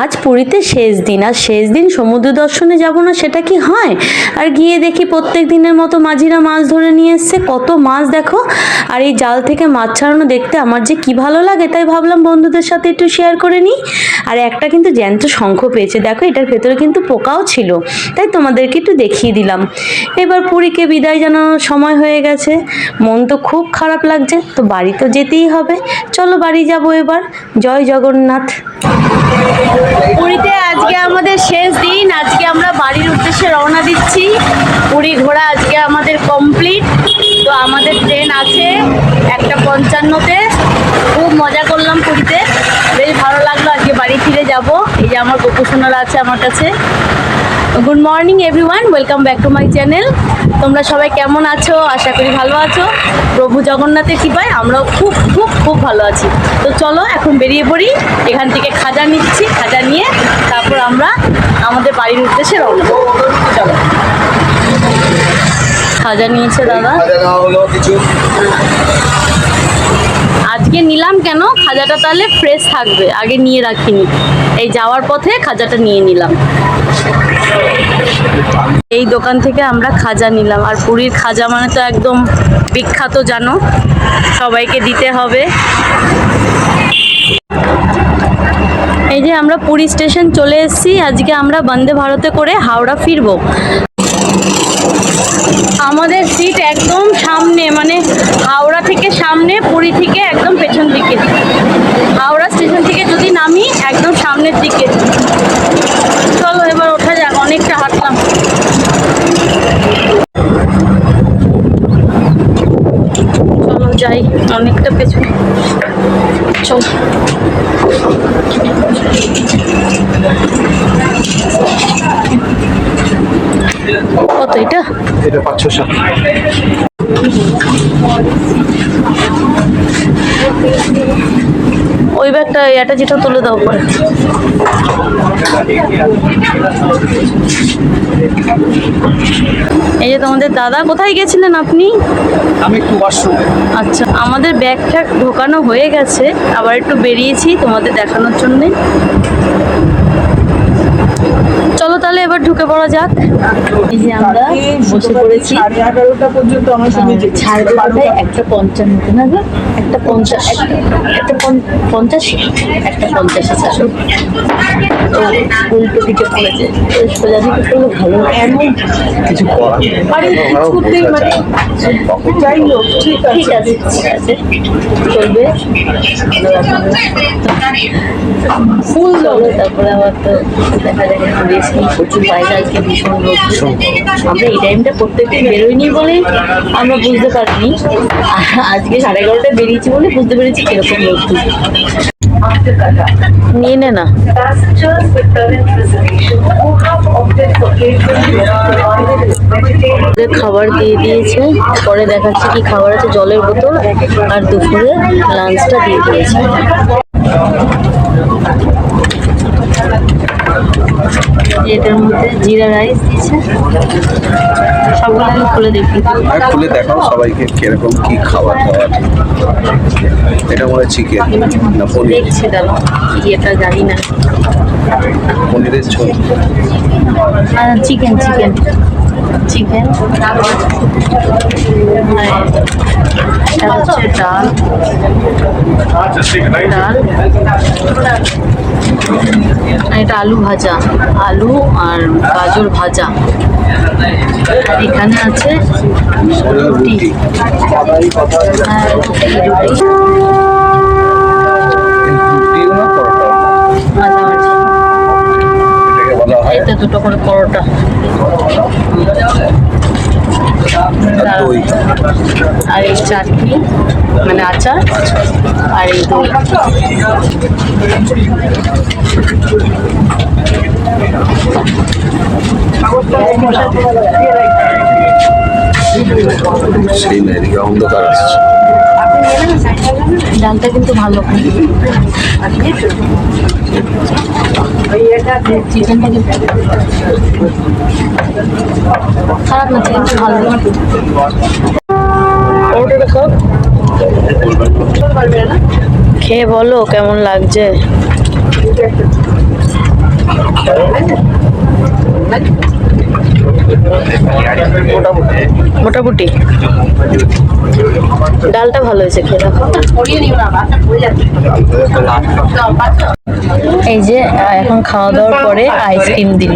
আজ পুরীতে শেষ দিন, আর শেষ দিন সমুদ্র দর্শনে যাব না সেটা কি হয়? আর গিয়ে দেখি প্রত্যেক দিনের মতো মাঝিরা মাছ ধরে নিয়ে এসছে, কত মাছ দেখো। আর এই জাল থেকে মাছ ছাড়ানো দেখতে আমার যে কি ভালো লাগে, তাই ভাবলাম বন্ধুদের সাথে একটু শেয়ার করে নিই। আর একটা কিন্তু জ্যান্ত শঙ্খ পেয়েছে, দেখো এটার ভেতরে কিন্তু পোকাও ছিল, তাই তোমাদেরকে একটু দেখিয়ে দিলাম। এবার পুরীকে বিদায় জানানোর সময় হয়ে গেছে, মন তো খুব খারাপ লাগছে, তো বাড়ি তো যেতেই হবে। চলো বাড়ি যাব এবার, জয় জগন্নাথ। পুরীতে আজকে আমাদের শেষ দিন, আজকে আমরা বাড়ির উদ্দেশ্যে রওনা দিচ্ছি। পুরী ঘোরা আজকে আমাদের কমপ্লিট তো আমাদের ট্রেন আছে একটা পঞ্চান্নতে। খুব মজা করলাম পুরীতে। বেশ ভালো লাগল আজকে বাড়ি ফিরে যাব। এই যে আমার গোপুসোনারা আছে আমার কাছে। Good morning everyone welcome back to my channel তোমরা সবাই কেমন আছো? আশা করি ভালো আছো। প্রভু জগন্নাথের কৃপায় আমরাও খুব খুব খুব ভালো আছি। তো চলো এখন বেরিয়ে পড়ি। এখান থেকে খাজা নিচ্ছি, খাজা নিয়ে তারপর আমরা আমাদের বাড়ির উদ্দেশ্যে রওনা চলো। খাজা নিয়েছে দাদা। আজকে নিলাম কেন? খাজাটা তাহলে ফ্রেশ থাকবে। আগে নিয়ে রাখিনি। এই যাওয়ার পথে খাজাটা নিয়ে নিলাম। এই দোকান থেকে আমরা খাজা নিলাম। আর পুরীর খাজা মানে তো একদম বিখ্যাত, জানো? সবাইকে দিতে হবে। এই যে আমরা পুরী স্টেশন চলে এসেছি। আজকে আমরা বন্দে ভারতে করে হাওড়া ফিরবো। আমাদের সিট একদম সামনে মানে হাওড়া থেকে সামনে, পুরী থেকে দিকে। হাওড়া স্টেশন থেকে যদি নামি একদম সামনের দিকে। চলো এবার ওঠা যাক অনেকটা হাঁটলাম। চলো যাই অনেকটা পেছনে। চলো। কত এটা? এটা পাঁচশো সাত ওই ব্যাগটা এটা যেটা তুলে দাও পরে। এই যে তোমাদের দাদা কোথায় গেছিলেন আপনি? আমি একটু ওয়াশরুম আচ্ছা আমাদের ব্যাগ ট্যাগ ঢোকানো হয়ে গেছে আবার একটু বেরিয়েছি তোমাদের দেখানোর জন্যে। ঢুকে পড়া যাক। এই যে আমরা বসে পড়েছি। সাড়ে পর্যন্ত আমার সঙ্গে যে একটা পঞ্চান্ন না? একটা পঞ্চাশ একটা একটা পঞ্চ- পঞ্চাশ? একটা পঞ্চাশ তো উল্টো দিকে পড়েছে তো সোজা দিকে পড়লে ভালো এমন কিছু। আরে ওরাও মানে যাই হোক ঠিক ঠিক আছে ঠিক আছে। চলবে। ফুল চলো তারপরে আবার তো দেখা যাবে রেস্ট নিই প্রচুর বাইরে আজকে ভীষণ রোদ আমরা এই টাইমটা প্রত্যেকদিন বেরোইনি বলে আমরা বুঝতে পারিনি। আজকে সাড়ে এগারোটায় বেরিয়েছি বলে বুঝতে পেরেছি কীরকম রোদ নিয়ে নে না। খাবার দিয়ে দিয়েছে। পরে দেখাচ্ছি কি খাবার আছে জলের বোতল আর দুপুরে লাঞ্চটা দিয়ে দিয়েছে। এটার মধ্যে জিরা রাইস দিয়েছে। সবগুলো আমি খুলে দেখি। আর খুলে দেখাও সবাইকে কীরকম কি খাবার দাবার এটা মনে চিকেন না পনির। দেখছি দাঁড়ো কি এটা জানি না। পনিরের ঝোল। Chicken chicken. চিকেন। এটা হচ্ছে ডাল। ডাল। এটা আলু ভাজা। আলু আর গাজর ভাজা। এখানে আছে রুটি রুটি। এতে দুটো করে পরোটা। আর এই চাটনি মানে আচার আর এই দই। সেই না অন্ধকার আসছে ডালটা কিন্তু ভালো। খারাপ না চিকেনটা ভালো। খেয়ে বলো কেমন লাগছে? মোটামুটি। ডালটা ভালো হয়েছে খেয়ে দেখো এই যে এখন খাওয়া দাওয়ার পরে আইসক্রিম দিল।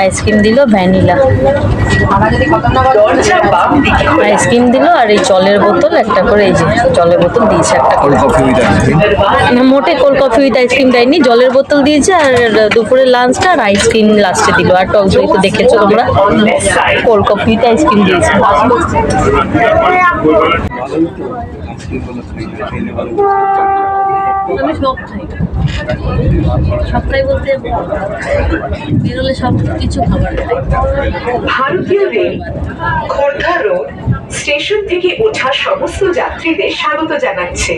আইসক্রিম দিল ভ্যানিলা আইসক্রিম দিল আর এই জলের বোতল একটা করে এই যে জলের বোতল দিয়েছে একটা করে। কোল্ড কফি উইথ আইসক্রিম না মোটে কোল্ড কফি উইথ আইসক্রিম দেয়নি জলের বোতল দিয়েছে আর দুপুরে লাঞ্চটা আর আইসক্রিম লাস্টে দিল। আর টক দই তো দেখেছ তোমরা। কোল্ড কফি উইথ আইসক্রিম দিয়েছে। আমি সবটাই বলতে বেরোলে সব কিছু খাবার খাই। ভারতীয় রেল খোর্ধা রোড স্টেশন থেকে ওঠা সমস্ত যাত্রীদের স্বাগত জানাচ্ছে।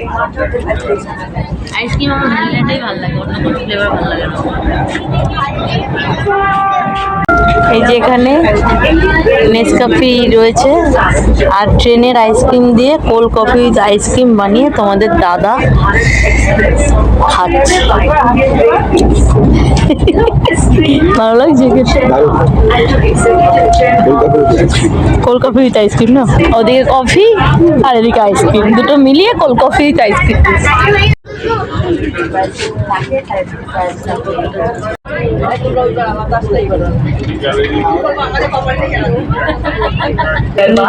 আইসক্রিম আমার ভ্যানিলাটাই ভালো লাগে অন্য কোনো ফ্লেভার ভালো লাগে না। এই যে এখানে নেসকাফি রয়েছে। আর ট্রেনের আইসক্রিম দিয়ে কোল্ড কফি আইসক্রিম বানিয়ে তোমাদের দাদা খাচ্ছে। ভালো লাগছে কোল্ড কফি উইথ আইসক্রিম না? ওদিকে কফি আর এদিকে আইসক্রিম দুটো মিলিয়ে কোল্ড কফি উইথ আইসক্রিম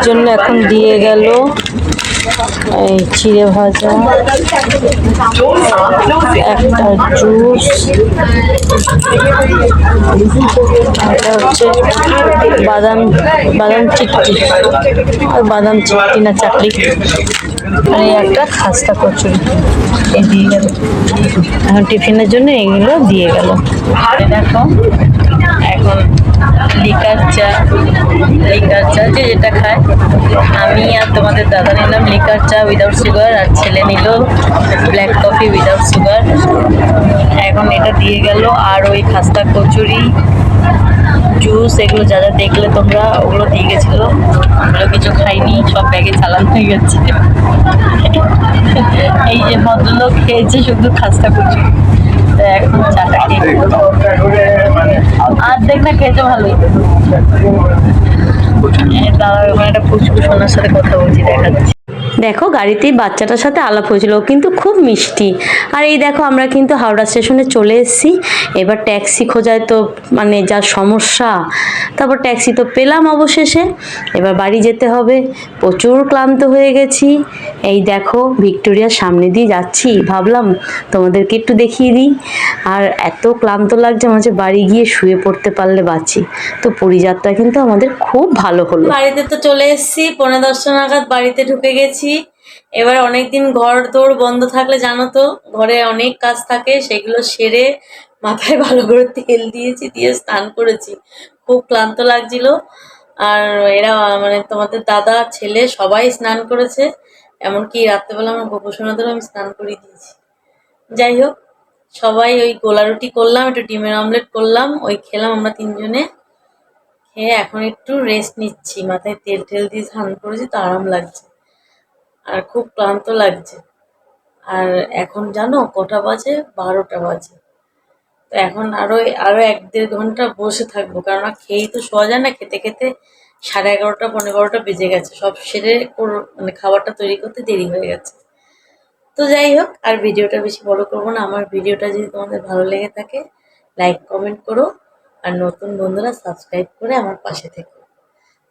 জন্য এখন দিয়ে গেল। এই চিড়ে ভাজা, একটা জুস, এটা হচ্ছে বাদাম বাদাম চিটকি, আর বাদাম চিটকি না চাকরি আর এই একটা খাস্তা কচুরি। দিয়ে গেল। এখন টিফিনের জন্য এইগুলো দিয়ে গেল। এখন লিকার চা লিকার চা যে যেটা খায়। আমি আর তোমাদের দাদা নিলাম লিকার চা উইদাউট সুগার আর ছেলে নিল ব্ল্যাক কফি উইদাউট সুগার এখন এটা দিয়ে গেল আর ওই খাস্তা কচুরি জুস এগুলো যা যা দেখলে তোমরা ওগুলো দিয়ে গেছিল। ওগুলো কিছু খাইনি, সব ব্যাগে চালান হয়ে গেছে। এই যে ভদ্রলোক খেয়েছে শুধু খাস্তা কচুরি। তো এখন চাটা খেয়ে অর্ধেক না খেতে ভালোই ওখানে একটা ফুচকু সোনার সাথে কথা বলছি দেখাচ্ছি। দেখো, গাড়িতেই বাচ্চাটার সাথে আলাপ হয়েছিল কিন্তু খুব মিষ্টি। আর এই দেখো, আমরা কিন্তু হাওড়া স্টেশনে চলে এসেছি। এবার ট্যাক্সি খোঁজায় তো মানে যা সমস্যা, তারপর ট্যাক্সি তো পেলাম অবশেষে। এবার বাড়ি যেতে হবে। প্রচুর ক্লান্ত হয়ে গেছি। এই দেখো, ভিক্টোরিয়ার সামনে দিয়ে যাচ্ছি। ভাবলাম তোমাদেরকে একটু দেখিয়ে দিই। আর এত ক্লান্ত লাগছে মাঝে বাড়ি গিয়ে শুয়ে পড়তে পারলে বাঁচি। তো পরিযাত্রা কিন্তু আমাদের খুব ভালো হলো। বাড়িতে তো চলে এসেছি, পনেরো দশটা নাগাদ বাড়িতে ঢুকে গেছি। এবার অনেকদিন ঘর দৌড় বন্ধ থাকলে জানো তো, ঘরে অনেক কাজ থাকে, সেগুলো সেরে মাথায় ভালো করে তেল দিয়েছি, দিয়ে স্নান করেছি। খুব ক্লান্ত লাগছিল। আর এরা মানে তোমাদের দাদা, ছেলে সবাই স্নান করেছে। এমনকি রাত্রেবেলা আমার গোপসোনাদেরও আমি স্নান করিয়ে দিয়েছি। যাই হোক, সবাই ওই গোলা রুটি করলাম, একটু ডিমের অমলেট করলাম, ওই খেলাম আমরা তিনজনে। খেয়ে এখন একটু রেস্ট নিচ্ছি। মাথায় তেল টেল দিয়ে স্নান করেছি, তো আরাম লাগছে। আর খুব ক্লান্ত লাগছে। আর এখন জানো কটা বাজে? বারোটা বাজে। তো এখন আরও আরও এক দেড় ঘণ্টা বসে থাকব। কারণ খেয়েই তো শোয়া যায় না। খেতে খেতে সাড়ে এগারোটা পনেরো এগারোটা বেজে গেছে। সব সেরে মানে খাবারটা তৈরি করতে দেরি হয়ে গেছে। তো যাই হোক, আর ভিডিওটা বেশি বড় করব না। আমার ভিডিওটা যদি তোমাদের ভালো লেগে থাকে, লাইক, কমেন্ট করো। আর নতুন বন্ধুরা, সাবস্ক্রাইব করে আমার পাশে থেকো।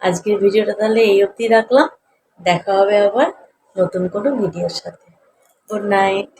আজকের ভিডিওটা তাহলে এই অবধি রাখলাম। দেখা হবে আবার। নতুন কোনো ভিডিওর সাথে। Good night